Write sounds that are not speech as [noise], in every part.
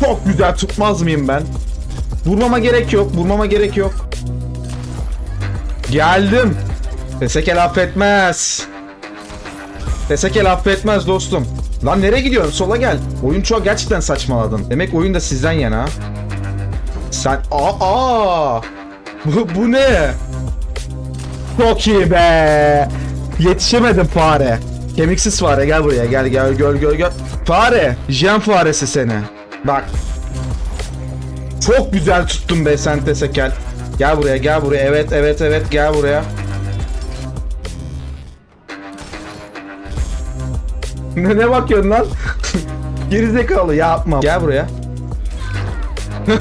Çok güzel tutmaz mıyım ben? Vurmama gerek yok. Vurmama gerek yok. Geldim. Tesekel affetmez. Tesekel affetmez dostum. Lan nereye gidiyorsun? Sola gel. Oyun çok gerçekten saçmaladın. Demek oyun da sizden yana. Sen aa, aa. Bu, bu ne? Çok iyi be. Yetişemedim fare. Kemiksiz fare gel buraya gel gel gel gel gel. Fare. Jen faresi seni. Bak. Çok güzel tuttun be sen tesekel. Gel buraya gel buraya. Evet evet evet gel buraya. [laughs] ne, ne bakıyorsun lan? [laughs] Gerizekalı yapma. Gel buraya. [laughs]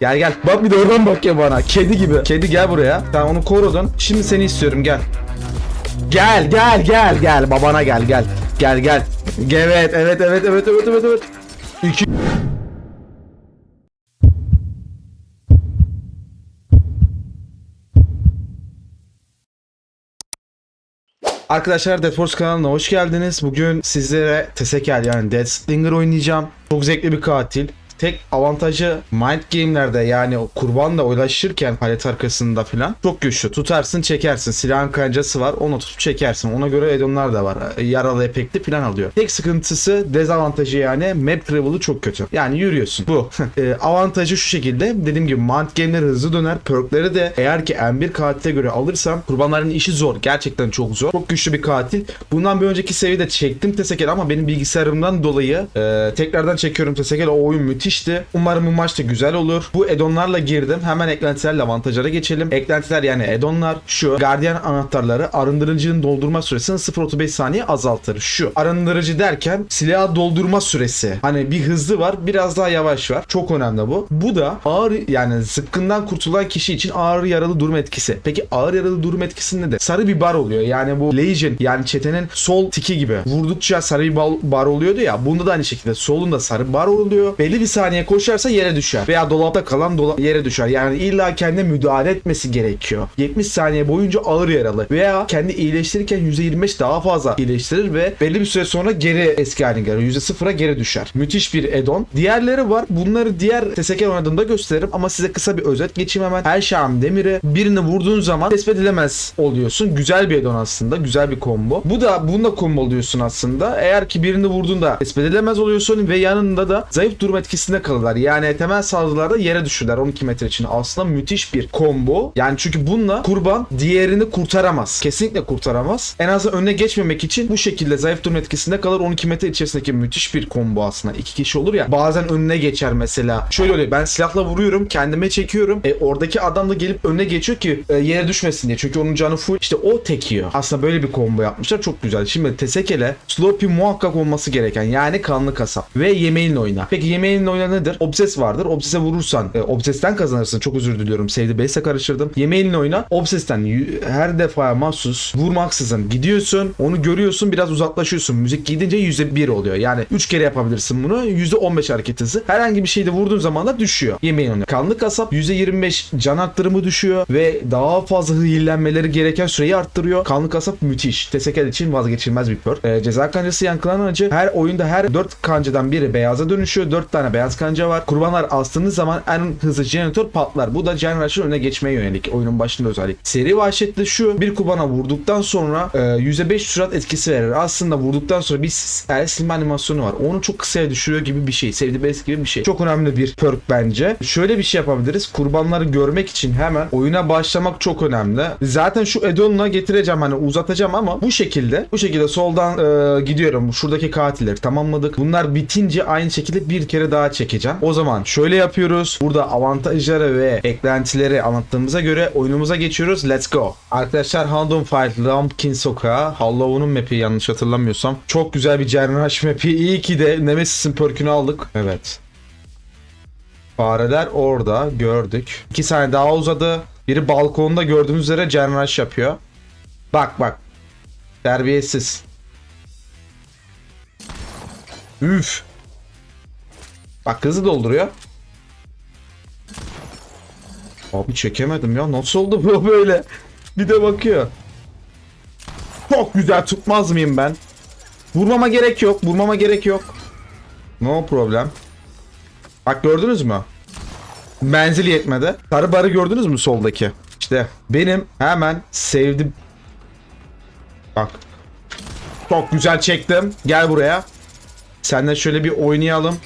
Gel gel. Bak bir de oradan bakıyor bana. Kedi gibi. Kedi gel buraya. Sen onu korudun. Şimdi seni istiyorum gel. Gel gel gel gel. Babana gel gel. Gel gel. Evet evet evet evet evet evet evet. İki. Arkadaşlar Dead Force kanalına hoş geldiniz. Bugün sizlere Tesekel yani Dead Slinger oynayacağım. Çok zevkli bir katil. Tek avantajı mind game'lerde yani kurbanla oylaşırken palet arkasında filan çok güçlü. Tutarsın çekersin. Silahın kancası var onu tutup çekersin. Ona göre edonlar da var. Yaralı efekti filan alıyor. Tek sıkıntısı dezavantajı yani map travel'ı çok kötü. Yani yürüyorsun. Bu. [laughs] E, avantajı şu şekilde. Dediğim gibi mind game'ler hızlı döner. Perkleri de eğer ki M1 katile göre alırsam kurbanların işi zor. Gerçekten çok zor. Çok güçlü bir katil. Bundan bir önceki seviyede çektim Tesekel ama benim bilgisayarımdan dolayı e, tekrardan çekiyorum Tesekel. O oyun müthişti. Umarım bu maç da güzel olur. Bu edonlarla girdim. Hemen eklentilerle avantajlara geçelim. Eklentiler yani edonlar şu. Gardiyan anahtarları arındırıcının doldurma süresini 0.35 saniye azaltır. Şu arındırıcı derken silah doldurma süresi. Hani bir hızlı var biraz daha yavaş var. Çok önemli bu. Bu da ağır yani zıkkından kurtulan kişi için ağır yaralı durum etkisi. Peki ağır yaralı durum etkisi ne de? Sarı bir bar oluyor. Yani bu Legion yani çetenin sol tiki gibi. Vurdukça sarı bir bar oluyordu ya. Bunda da aynı şekilde solunda sarı bar oluyor. Belli bir saniye koşarsa yere düşer. Veya dolapta kalan dolap yere düşer. Yani illa kendine müdahale etmesi gerekiyor. 70 saniye boyunca ağır yaralı. Veya kendi iyileştirirken %25 daha fazla iyileştirir ve belli bir süre sonra geri eski haline gelir. %0'a geri düşer. Müthiş bir edon. Diğerleri var. Bunları diğer TSK oynadığımda gösteririm ama size kısa bir özet geçeyim hemen. Her Şam Demir'i birini vurduğun zaman tespit edilemez oluyorsun. Güzel bir edon aslında. Güzel bir combo. Bu da bununla combo oluyorsun aslında. Eğer ki birini vurduğunda tespit edilemez oluyorsun ve yanında da zayıf durum etkisinde kalırlar. Yani temel saldırılarda yere düşürler 12 metre için. Aslında müthiş bir combo. Yani çünkü bununla kurban diğerini kurtaramaz. Kesinlikle kurtaramaz. En azından önüne geçmemek için bu şekilde zayıf durum etkisinde kalır. 12 metre içerisindeki müthiş bir combo aslında. İki kişi olur ya. Bazen önüne geçer mesela. Şöyle oluyor. Ben silahla vuruyorum. Kendime çekiyorum. E, oradaki adam da gelip önüne geçiyor ki e, yere düşmesin diye. Çünkü onun canı full. İşte o tekiyor. Aslında böyle bir combo yapmışlar. Çok güzel. Şimdi Tesekele Sloppy muhakkak olması gereken. Yani kanlı kasap. Ve yemeğinle oyna. Peki yemeğinle oyna nedir? Obses vardır. Obses'e vurursan e, Obses'ten kazanırsın. Çok özür diliyorum. Sevdi Base'e karıştırdım. Yemeğinle oyna. Obses'ten her defa mahsus vurmaksızın gidiyorsun. Onu görüyorsun. Biraz uzaklaşıyorsun. Müzik gidince %1 oluyor. Yani 3 kere yapabilirsin bunu. %15 hareket hızı. Herhangi bir şeyde vurduğun zaman da düşüyor. Yemeğin oyna. Kanlı kasap %25 can arttırımı düşüyor ve daha fazla hızlanmeleri gereken süreyi arttırıyor. Kanlı kasap müthiş. Tesekel için vazgeçilmez bir perk. E, ceza kancası yankılanan acı. Her oyunda her 4 kancadan biri beyaza dönüşüyor. 4 tane beyaz kanca var. Kurbanlar astığınız zaman en hızlı jeneratör patlar. Bu da Generation'ın önüne geçmeye yönelik. Oyunun başında özellik. Seri vahşetli şu. Bir kurbana vurduktan sonra e, %5 sürat etkisi verir. Aslında vurduktan sonra bir el silme animasyonu var. Onu çok kısaya düşürüyor gibi bir şey. Sevdi bes gibi bir şey. Çok önemli bir perk bence. Şöyle bir şey yapabiliriz. Kurbanları görmek için hemen oyuna başlamak çok önemli. Zaten şu Edon'la getireceğim hani uzatacağım ama bu şekilde bu şekilde soldan e, gidiyorum. Şuradaki katilleri tamamladık. Bunlar bitince aynı şekilde bir kere daha çekeceğim. O zaman şöyle yapıyoruz. Burada avantajları ve eklentileri anlattığımıza göre oyunumuza geçiyoruz. Let's go. Arkadaşlar Houndon Fight Lumpkin Sokağı Halloween'un map'i yanlış hatırlamıyorsam. Çok güzel bir Cerraş map'i. İyi ki de Nemesis'in perkünü aldık. Evet. Fareler orada gördük. İki saniye daha uzadı. Biri balkonda gördüğünüz üzere Cerraş yapıyor. Bak bak. Terbiyesiz. Üf. Bak hızı dolduruyor. Abi çekemedim ya. Nasıl oldu bu [laughs] böyle? Bir de bakıyor. Çok güzel tutmaz mıyım ben? Vurmama gerek yok. Vurmama gerek yok. No problem. Bak gördünüz mü? Menzil yetmedi. Sarı barı gördünüz mü soldaki? İşte benim hemen sevdim. Bak. Çok güzel çektim. Gel buraya. Seninle şöyle bir oynayalım.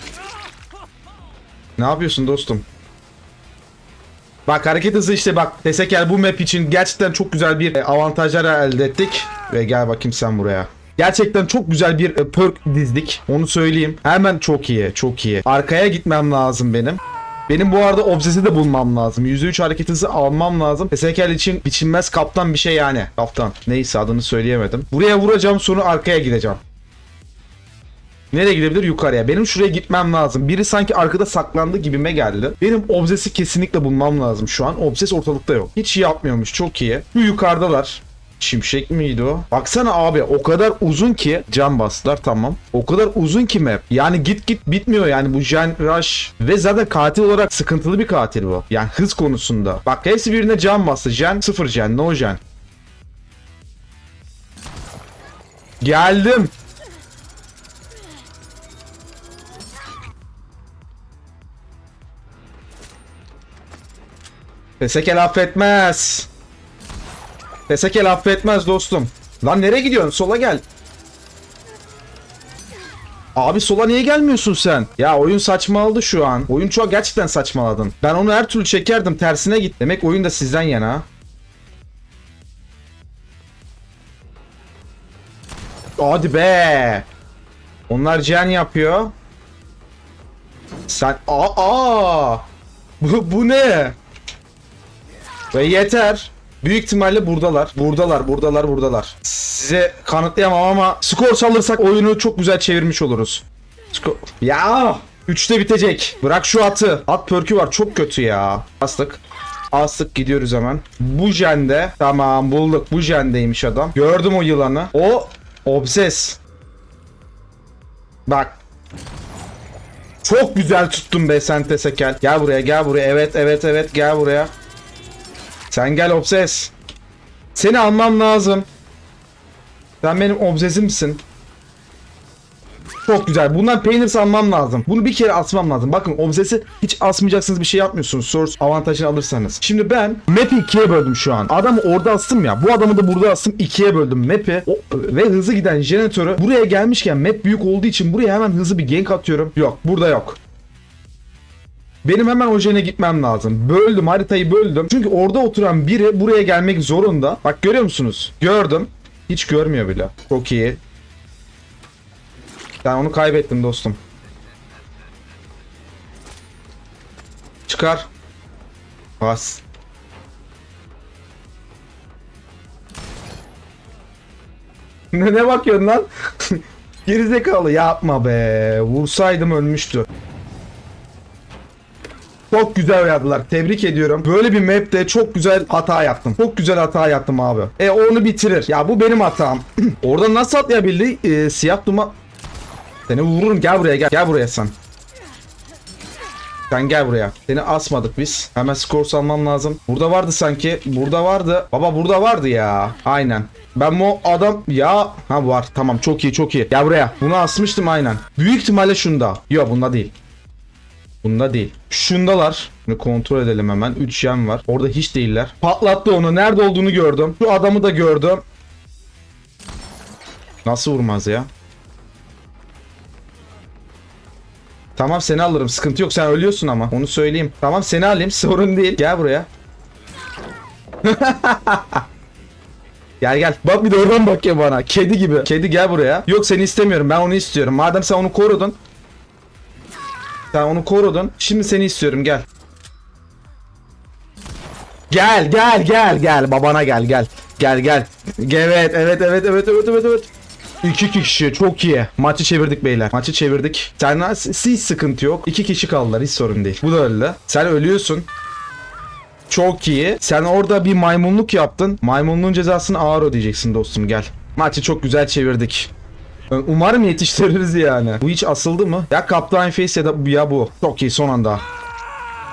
Ne yapıyorsun dostum? Bak hareket hızı işte bak. Tesekel bu map için gerçekten çok güzel bir e, avantajlar elde ettik. Ve gel bakayım sen buraya. Gerçekten çok güzel bir e, perk dizdik. Onu söyleyeyim. Hemen çok iyi. Çok iyi. Arkaya gitmem lazım benim. Benim bu arada obsesi de bulmam lazım. %3 hareket hızı almam lazım. Tesekel için biçilmez kaptan bir şey yani. Kaptan. Neyse adını söyleyemedim. Buraya vuracağım sonra arkaya gideceğim. Nereye gidebilir? Yukarıya. Benim şuraya gitmem lazım. Biri sanki arkada saklandı gibime geldi. Benim obsesi kesinlikle bulmam lazım şu an. Obses ortalıkta yok. Hiç iyi yapmıyormuş. Çok iyi. Bu yukarıdalar. Şimşek miydi o? Baksana abi o kadar uzun ki cam bastılar tamam. O kadar uzun ki map. Yani git git bitmiyor yani bu Jen Rush ve zaten katil olarak sıkıntılı bir katil bu. Yani hız konusunda. Bak hepsi birbirine cam bastı. Jen sıfır Jen no Jen. Geldim. Pesekel affetmez. Pesekel affetmez dostum. Lan nereye gidiyorsun? Sola gel. Abi sola niye gelmiyorsun sen? Ya oyun saçmaladı şu an. Oyun çok gerçekten saçmaladın. Ben onu her türlü çekerdim tersine git. Demek oyun da sizden yana. Hadi be. Onlar can yapıyor. Sen aa, aa. Bu, bu ne? Ve yeter. Büyük ihtimalle buradalar. Buradalar, buradalar, buradalar. Size kanıtlayamam ama skor salırsak oyunu çok güzel çevirmiş oluruz. Skor... Ya! 3'te bitecek. Bırak şu atı. At pörkü var çok kötü ya. Astık. Astık gidiyoruz hemen. Bu jende. Tamam bulduk. Bu jendeymiş adam. Gördüm o yılanı. O obses. Bak. Çok güzel tuttun be sen Tesekel. Gel buraya gel buraya. Evet evet evet gel buraya. Sen gel obses. Seni almam lazım. Sen benim obsesimsin. Çok güzel. Bundan peynir almam lazım. Bunu bir kere asmam lazım. Bakın obsesi hiç asmayacaksınız bir şey yapmıyorsunuz. Source avantajını alırsanız. Şimdi ben map'i ikiye böldüm şu an. Adamı orada astım ya. Bu adamı da burada astım. ikiye böldüm map'i. Ve hızlı giden jeneratörü buraya gelmişken map büyük olduğu için buraya hemen hızlı bir gank atıyorum. Yok burada yok. Benim hemen Ojen'e gitmem lazım. Böldüm haritayı böldüm. Çünkü orada oturan biri buraya gelmek zorunda. Bak görüyor musunuz? Gördüm. Hiç görmüyor bile. Çok iyi. Ben onu kaybettim dostum. Çıkar. Bas. ne, bakıyorsun lan? [laughs] Gerizekalı yapma be. Vursaydım ölmüştü. Çok güzel oynadılar. Tebrik ediyorum. Böyle bir map'te çok güzel hata yaptım. Çok güzel hata yaptım abi. E onu bitirir. Ya bu benim hatam. [clears throat] Orada nasıl atlayabildi? E, siyah duman... Seni vururum. Gel buraya gel. Gel buraya sen. Sen gel buraya. Seni asmadık biz. Hemen skor salmam lazım. Burada vardı sanki. Burada vardı. Baba burada vardı ya. Aynen. Ben bu adam ya ha var tamam çok iyi çok iyi. Gel buraya. Bunu asmıştım aynen. Büyük ihtimalle şunda. Yok bunda değil. Bunda değil. Şundalar. Bunu kontrol edelim hemen. 3 yem var. Orada hiç değiller. Patlattı onu. Nerede olduğunu gördüm. Şu adamı da gördüm. Nasıl vurmaz ya? Tamam seni alırım. Sıkıntı yok. Sen ölüyorsun ama. Onu söyleyeyim. Tamam seni alayım. [laughs] Sorun değil. Gel buraya. [laughs] Gel gel. Bak bir de oradan bakıyor bana. Kedi gibi. Kedi gel buraya. Yok seni istemiyorum. Ben onu istiyorum. Madem sen onu korudun. Sen onu korudun. Şimdi seni istiyorum gel. Gel gel gel gel babana gel gel. Gel gel. Evet evet evet evet evet evet evet. İki kişi çok iyi. Maçı çevirdik beyler. Maçı çevirdik. Sen hiç sıkıntı yok. İki kişi kaldılar hiç sorun değil. Bu da öldü. Sen ölüyorsun. Çok iyi. Sen orada bir maymunluk yaptın. Maymunluğun cezasını ağır ödeyeceksin dostum gel. Maçı çok güzel çevirdik. Umarım yetiştiririz yani. Bu hiç asıldı mı? Ya Captain Face ya da ya bu. Çok iyi son anda.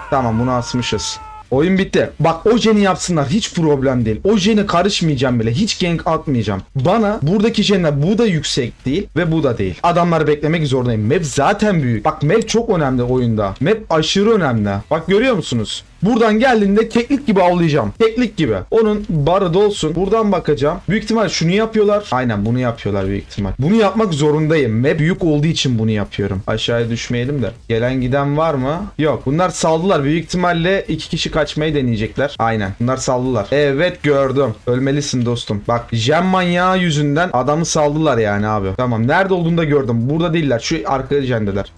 Tamam bunu asmışız. Oyun bitti. Bak o jeni yapsınlar hiç problem değil. O jene karışmayacağım bile. Hiç gank atmayacağım. Bana buradaki jenler bu da yüksek değil ve bu da değil. Adamları beklemek zorundayım. Map zaten büyük. Bak map çok önemli oyunda. Map aşırı önemli. Bak görüyor musunuz? Buradan geldiğinde keklik gibi avlayacağım. Keklik gibi. Onun barı dolsun. Buradan bakacağım. Büyük ihtimal şunu yapıyorlar. Aynen bunu yapıyorlar büyük ihtimal. Bunu yapmak zorundayım. Map büyük olduğu için bunu yapıyorum. Aşağıya düşmeyelim de. Gelen giden var mı? Yok. Bunlar saldılar. Büyük ihtimalle iki kişi kaçmayı deneyecekler. Aynen. Bunlar saldılar. Evet gördüm. Ölmelisin dostum. Bak jen manyağı yüzünden adamı saldılar yani abi. Tamam. Nerede olduğunu da gördüm. Burada değiller. Şu arka jendeler.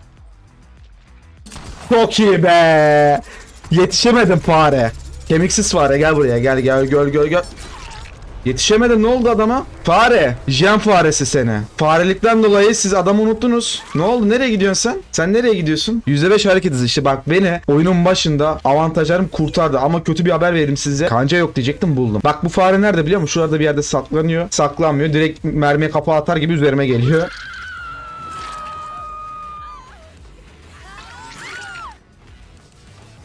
Çok iyi be. Yetişemedim fare. Kemiksiz fare gel buraya gel gel gel gel gel. Yetişemedim ne oldu adama? Fare. Jen faresi seni. Farelikten dolayı siz adamı unuttunuz. Ne oldu? Nereye gidiyorsun sen? Sen nereye gidiyorsun? %5 hareket hızı işte bak beni oyunun başında avantajlarım kurtardı ama kötü bir haber vereyim size. Kanca yok diyecektim buldum. Bak bu fare nerede biliyor musun? Şurada bir yerde saklanıyor. Saklanmıyor. Direkt mermiye kapağı atar gibi üzerime geliyor.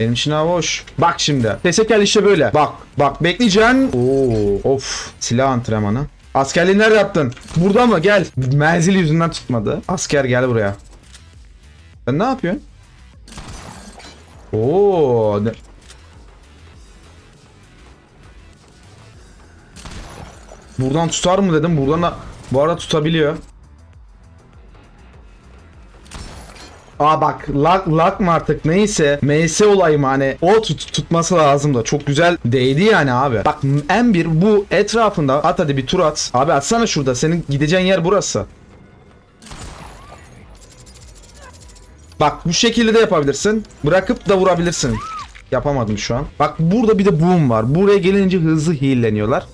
Benim için hava hoş. Bak şimdi. Tesekel işte böyle. Bak. Bak bekleyeceksin. Oo. Of. Silah antrenmanı. Askerliği nerede yaptın? Burada mı? Gel. Menzil yüzünden tutmadı. Asker gel buraya. Sen ne yapıyorsun? Oo. Buradan tutar mı dedim. Buradan da bu arada tutabiliyor. Aa bak lak lak mı artık neyse MS olayı mı hani o tut, tutması lazım da çok güzel değdi yani abi. Bak M1 bu etrafında at hadi bir tur at. Abi atsana şurada senin gideceğin yer burası. Bak bu şekilde de yapabilirsin. Bırakıp da vurabilirsin. Yapamadım şu an. Bak burada bir de boom var. Buraya gelince hızlı healleniyorlar.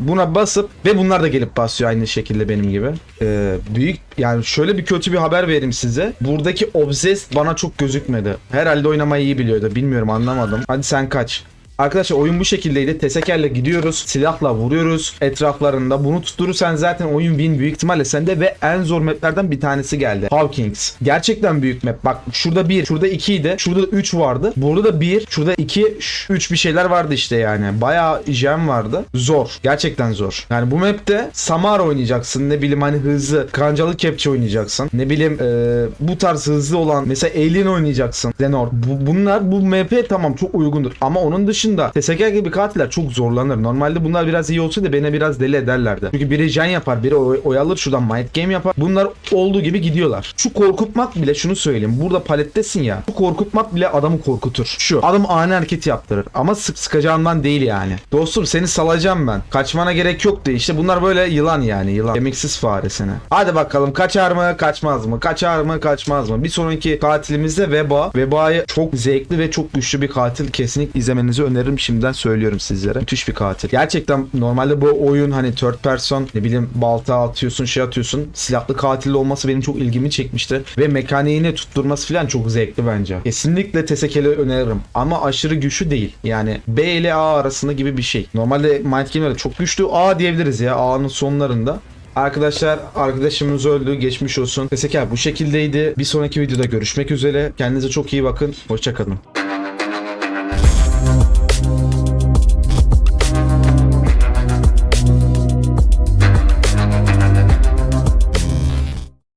Buna basıp ve bunlar da gelip basıyor aynı şekilde benim gibi. Ee, büyük yani şöyle bir kötü bir haber vereyim size. Buradaki Obsessed bana çok gözükmedi. Herhalde oynamayı iyi biliyordu. Bilmiyorum anlamadım. Hadi sen kaç. Arkadaşlar oyun bu şekildeydi. Tesekerle gidiyoruz. Silahla vuruyoruz etraflarında. Bunu tutturursan zaten oyun win büyük ihtimalle sende ve en zor maplerden bir tanesi geldi. Hawkins. Gerçekten büyük map. Bak şurada 1, şurada 2 idi. Şurada 3 vardı. Burada da 1, şurada 2, 3 bir şeyler vardı işte yani. Bayağı jam vardı. Zor. Gerçekten zor. Yani bu map'te Samar oynayacaksın. Ne bileyim hani hızlı. Kancalı kepçe oynayacaksın. Ne bileyim eee, bu tarz hızlı olan mesela Alien oynayacaksın. Zenor. Bu, bunlar bu map'e tamam çok uygundur. Ama onun dışında TSK gibi katiller çok zorlanır. Normalde bunlar biraz iyi olsaydı beni biraz deli ederlerdi. Çünkü biri jen yapar, biri oy- oyalır şuradan mind game yapar. Bunlar olduğu gibi gidiyorlar. Şu korkutmak bile şunu söyleyeyim. Burada palettesin ya. Bu korkutmak bile adamı korkutur. Şu. Adam ani hareket yaptırır. Ama sık sıkacağından değil yani. Dostum seni salacağım ben. Kaçmana gerek yoktu. İşte bunlar böyle yılan yani. Yılan. Kemiksiz faresine. Hadi bakalım kaçar mı kaçmaz mı? Kaçar mı kaçmaz mı? Bir sonraki katilimizde Veba. Veba'yı çok zevkli ve çok güçlü bir katil. Kesinlikle izlemenizi öneririm. Şimdiden söylüyorum sizlere. Müthiş bir katil. Gerçekten normalde bu oyun hani third person ne bileyim balta atıyorsun şey atıyorsun. Silahlı katil olması benim çok ilgimi çekmişti. Ve mekaniğini tutturması falan çok zevkli bence. Kesinlikle Tesekel'i öneririm. Ama aşırı güçlü değil. Yani B ile A arasında gibi bir şey. Normalde Mind Game'lerde çok güçlü A diyebiliriz ya A'nın sonlarında. Arkadaşlar arkadaşımız öldü. Geçmiş olsun. Tesekel bu şekildeydi. Bir sonraki videoda görüşmek üzere. Kendinize çok iyi bakın. Hoşçakalın.